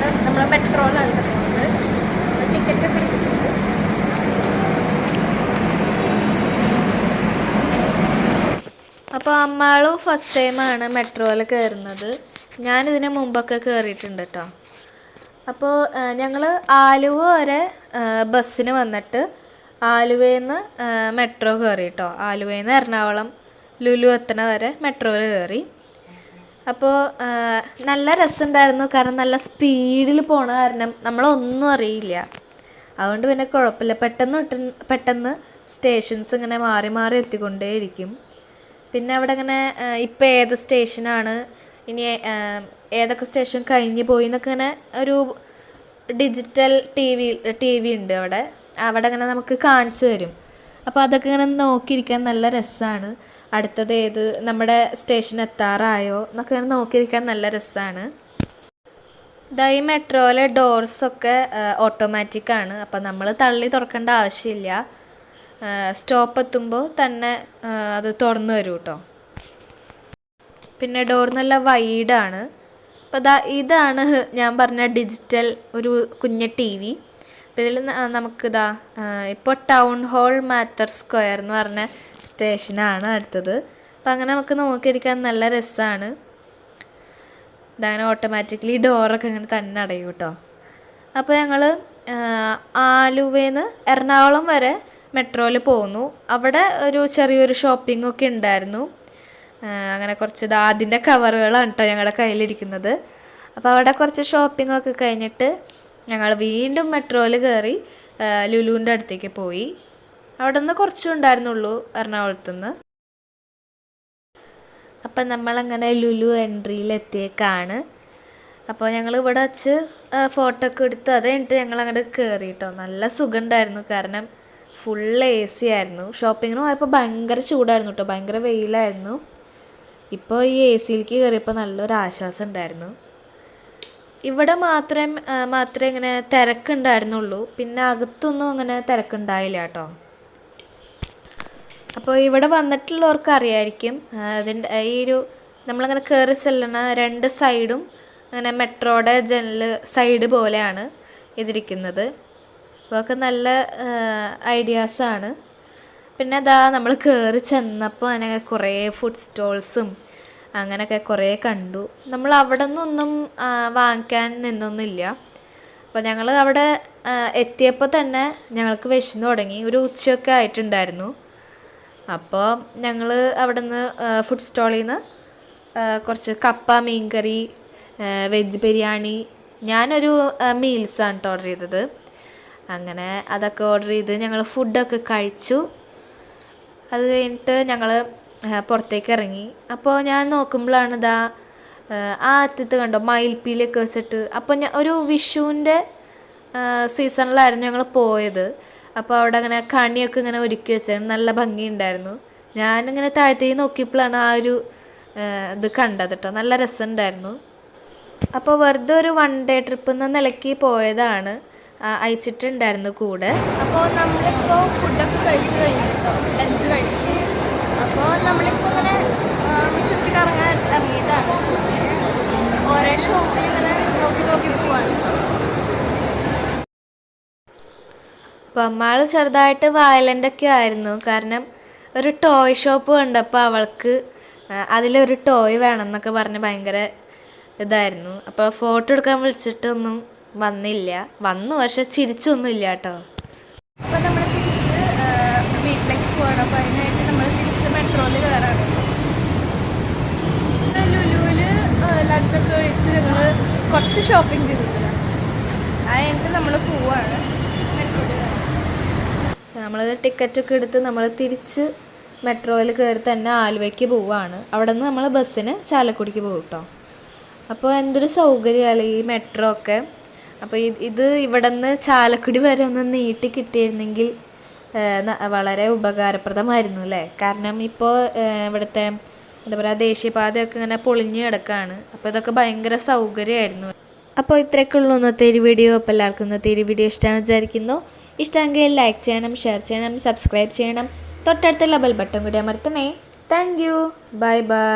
പോവാണ് നമ്മൾ മെട്രോയിലാണ് പോകുന്നത്. ടിക്കറ്റ് ഒക്കെ അപ്പോൾ അമ്മാളും ഫസ്റ്റ് ടൈമാണ് മെട്രോയിൽ കയറുന്നത് ഞാനിതിന് മുമ്പൊക്കെ കയറിയിട്ടുണ്ട് കേട്ടോ അപ്പോൾ ഞങ്ങൾ ആലുവ വരെ ബസ്സിന് വന്നിട്ട് ആലുവയിൽ നിന്ന് മെട്രോ കയറി കേട്ടോ ആലുവയിൽ നിന്ന് എറണാകുളം ലുലു എത്തണ വരെ മെട്രോയിൽ കയറി അപ്പോൾ നല്ല രസമുണ്ടായിരുന്നു കാരണം നല്ല സ്പീഡിൽ പോണ കാരണം നമ്മളൊന്നും അറിയില്ല. അതുകൊണ്ട് പിന്നെ കുഴപ്പമില്ല. പെട്ടെന്ന് പെട്ടെന്ന് സ്റ്റേഷൻസ് ഇങ്ങനെ മാറി മാറി എത്തിക്കൊണ്ടേയിരിക്കും. പിന്നെ അവിടെ ഇങ്ങനെ ഇപ്പം ഏത് സ്റ്റേഷനാണ്? ഇനി ഏതൊക്കെ സ്റ്റേഷൻ കഴിഞ്ഞ് പോയി എന്നൊക്കെ ഇങ്ങനെ ഒരു digital T V T V ഉണ്ട് അവിടെ. അവിടെ ഇങ്ങനെ നമുക്ക് കാണിച്ചു തരും. അപ്പോൾ അതൊക്കെ ഇങ്ങനെ നോക്കിയിരിക്കാൻ നല്ല രസമാണ് അടുത്തത് ഏത്? നമ്മുടെ സ്റ്റേഷൻ എത്താറായോ? എന്നൊക്കെ ഇങ്ങനെ നോക്കിയിരിക്കാൻ നല്ല രസമാണ് ഇതാ ഈ മെട്രോയിലെ ഡോർസൊക്കെ ഓട്ടോമാറ്റിക് ആണ്. അപ്പം നമ്മൾ തള്ളി തുറക്കേണ്ട ആവശ്യമില്ല. സ്റ്റോപ്പ് എത്തുമ്പോൾ തന്നെ അത് തുറന്നു വരും കേട്ടോ പിന്നെ ഡോർ നല്ല വൈഡാണ് അപ്പോൾ ദാ ഇതാണ് ഞാൻ പറഞ്ഞ ഡിജിറ്റൽ ഒരു കുഞ്ഞ ടി വി അപ്പോൾ ഇതിൽ നമുക്കിതാ ഇപ്പോൾ ടൗൺ ഹാൾ മാത്തർ സ്ക്വയർ എന്ന് പറഞ്ഞ സ്റ്റേഷനാണ് അടുത്തത്. അപ്പോൾ അങ്ങനെ നമുക്ക് നോക്കിയിരിക്കാൻ നല്ല രസമാണ് ഇതങ്ങനെ ഓട്ടോമാറ്റിക്കലി ഡോറൊക്കെ ഇങ്ങനെ തന്നെ അടയും കേട്ടോ അപ്പോൾ ഞങ്ങൾ ആലുവയിൽ എറണാകുളം വരെ മെട്രോയിൽ പോന്നു. അവിടെ ഒരു ചെറിയൊരു ഷോപ്പിംഗ് ഒക്കെ ഉണ്ടായിരുന്നു. അങ്ങനെ കുറച്ച് അതിന്റെ കവറുകളാണ് കേട്ടോ ഞങ്ങളുടെ കയ്യിലിരിക്കുന്നത്. അപ്പോൾ അവിടെ കുറച്ച് ഷോപ്പിംഗ് ഒക്കെ കഴിഞ്ഞിട്ട് ഞങ്ങൾ വീണ്ടും മെട്രോയിൽ കയറി ലുലുവിന്റെ അടുത്തേക്ക് പോയി. അവിടെ നിന്ന് കുറച്ചും ഉണ്ടായിരുന്നുള്ളൂ എറണാകുളത്ത് നിന്ന് അപ്പം നമ്മളങ്ങനെ ലുലു എൻട്രിയിൽ എത്തിയേക്കാണ് അപ്പോൾ ഞങ്ങൾ ഇവിടെ വച്ച് ഫോട്ടോ ഒക്കെ എടുത്തു. അത് കഴിഞ്ഞിട്ട് ഞങ്ങൾ അങ്ങോട്ട് കയറി കേട്ടോ നല്ല സുഖമുണ്ടായിരുന്നു. കാരണം ഫുൾ എ സി ആയിരുന്നു. ഷോപ്പിങ്ങിന് പോയപ്പോൾ ഭയങ്കര ചൂടായിരുന്നു കേട്ടോ ഭയങ്കര വെയിലായിരുന്നു. ഇപ്പോൾ ഈ എ സിയിലേക്ക് കയറിയപ്പോൾ നല്ലൊരു ആശ്വാസം ഉണ്ടായിരുന്നു. ഇവിടെ മാത്രം മാത്രമേ ഇങ്ങനെ തിരക്കുണ്ടായിരുന്നുള്ളൂ. പിന്നെ അകത്തൊന്നും അങ്ങനെ തിരക്കുണ്ടായില്ല കേട്ടോ. അപ്പോൾ ഇവിടെ വന്നിട്ടുള്ളവർക്ക് അറിയായിരിക്കും അതിന്റെ ഈ ഒരു നമ്മളിങ്ങനെ കയറി ചെല്ലണ രണ്ട് സൈഡും അങ്ങനെ മെട്രോയുടെ ജനൽ സൈഡ് പോലെയാണ് ഇതിരിക്കുന്നത്. അപ്പോൾ നല്ല ഐഡിയാസാണ്. പിന്നെ അതാ നമ്മൾ കയറി ചെന്നപ്പോൾ അങ്ങനെ കുറേ ഫുഡ് സ്റ്റോൾസും അങ്ങനെയൊക്കെ കുറേ കണ്ടു. നമ്മൾ അവിടെ നിന്നൊന്നും വാങ്ങിക്കാൻ നിന്നൊന്നുമില്ല. അപ്പോൾ ഞങ്ങൾ അവിടെ എത്തിയപ്പോൾ തന്നെ ഞങ്ങൾക്ക് വിശന്ന് തുടങ്ങി. ഒരു ഉച്ചയൊക്കെ ആയിട്ടുണ്ടായിരുന്നു. അപ്പോൾ ഞങ്ങൾ അവിടെ നിന്ന് ഫുഡ് സ്റ്റോളിൽ നിന്ന് കുറച്ച് കപ്പ മീൻകറി വെജ് ബിരിയാണി ഞാനൊരു മീൽസാണ് കേട്ടോ ഓർഡർ ചെയ്തത്. അങ്ങനെ അതൊക്കെ ഓർഡർ ചെയ്ത് ഞങ്ങൾ ഫുഡൊക്കെ കഴിച്ചു. അത് കഴിഞ്ഞിട്ട് ഞങ്ങൾ പുറത്തേക്ക് ഇറങ്ങി. അപ്പോൾ ഞാൻ നോക്കുമ്പോഴാണ് ഇതാ ആ അറ്റത്ത് കണ്ടോ മയിൽപ്പീലൊക്കെ വെച്ചിട്ട് അപ്പോൾ ഞാൻ ഒരു വിഷുവിന്റെ സീസണിലായിരുന്നു ഞങ്ങൾ പോയത്. അപ്പോൾ അവിടെ അങ്ങനെ കണിയൊക്കെ ഇങ്ങനെ ഒരുക്കി വെച്ചായിരുന്നു നല്ല ഭംഗിയുണ്ടായിരുന്നു. ഞാനിങ്ങനെ താഴത്തേക്ക് നോക്കിയപ്പോഴാണ് ആ ഒരു ഇത് കണ്ടത് കേട്ടോ. നല്ല രസമുണ്ടായിരുന്നു. അപ്പോൾ വെറുതെ ഒരു വൺ ഡേ ട്രിപ്പ് എന്ന നിലയ്ക്ക് പോയതാണ്. അയച്ചിട്ടുണ്ടായിരുന്നു കൂടെ. അപ്പോൾ നമ്മളിപ്പോൾ ഫുഡൊക്കെ കഴിച്ച് കഴിഞ്ഞു ലഞ്ച് കഴിച്ച് അപ്പോൾ നമ്മളിപ്പോൾ ഇങ്ങനെ ചുറ്റി കറങ്ങാൻ ഇറങ്ങിയതാണ്. ഓരോ ഷോപ്പിൽ ഇങ്ങനെ നോക്കി നോക്കി പോവാണ് അപ്പോൾ അമ്മാൾ ചെറുതായിട്ട് വയലന്റ് ഒക്കെ ആയിരുന്നു. കാരണം ഒരു ടോയ് ഷോപ്പ് കണ്ടപ്പോൾ അവൾക്ക് അതിലൊരു ടോയ് വേണം എന്നൊക്കെ പറഞ്ഞ് ഭയങ്കര ഇതായിരുന്നു. അപ്പോൾ ഫോട്ടോ എടുക്കാൻ വിളിച്ചിട്ടൊന്നും വന്നില്ല. വന്നു പക്ഷെ ചിരിച്ചൊന്നും ഇല്ല കേട്ടോ അപ്പോൾ നമ്മൾ തിരിച്ച് വീട്ടിലേക്ക് പോകണം അപ്പോൾ അതിനായിട്ട് നമ്മൾ തിരിച്ച് മെട്രോയിൽ കയറാണ് ലുലുവിൽ ലഞ്ചൊക്കെ കഴിച്ച് ഞങ്ങൾ കുറച്ച് ഷോപ്പിംഗ് ചെയ്തിട്ടുണ്ട് നമ്മൾ പോവാണ്. നമ്മൾ ടിക്കറ്റൊക്കെ എടുത്ത് നമ്മൾ തിരിച്ച് മെട്രോയിൽ കയറി തന്നെ ആലുവയ്ക്ക് പോവുകയാണ് അവിടെ നിന്ന് നമ്മൾ ബസ്സിന് ചാലക്കുടിക്ക് പോകും കേട്ടോ അപ്പോൾ എന്തൊരു സൗകര്യമാണ് ഈ മെട്രോ ഒക്കെ. അപ്പോൾ ഇത് ഇവിടെ നിന്ന് ചാലക്കുടി വരെ ഒന്ന് നീട്ടി കിട്ടിയിരുന്നെങ്കിൽ വളരെ ഉപകാരപ്രദമായിരുന്നു അല്ലേ? കാരണം ഇപ്പോൾ ഇവിടുത്തെ എന്താ പറയുക ദേശീയപാതയൊക്കെ ഇങ്ങനെ പൊളിഞ്ഞു കിടക്കുകയാണ് അപ്പോൾ ഇതൊക്കെ ഭയങ്കര സൗകര്യമായിരുന്നു. അപ്പോൾ ഇത്രയൊക്കെ ഉള്ളൂ ഇന്നത്തെ ഒരു വീഡിയോ. അപ്പോൾ എല്ലാവർക്കും ഇന്നത്തെ ഒരു വീഡിയോ ഇഷ്ടമാണെന്ന് വിചാരിക്കുന്നു. ഇഷ്ടമെങ്കിൽ ലൈക്ക് ചെയ്യണം ഷെയർ ചെയ്യണം സബ്സ്ക്രൈബ് ചെയ്യണം. തൊട്ടടുത്തുള്ള ബെൽ ബട്ടൺ കൂടി അമർത്തണേ. Thank you bye bye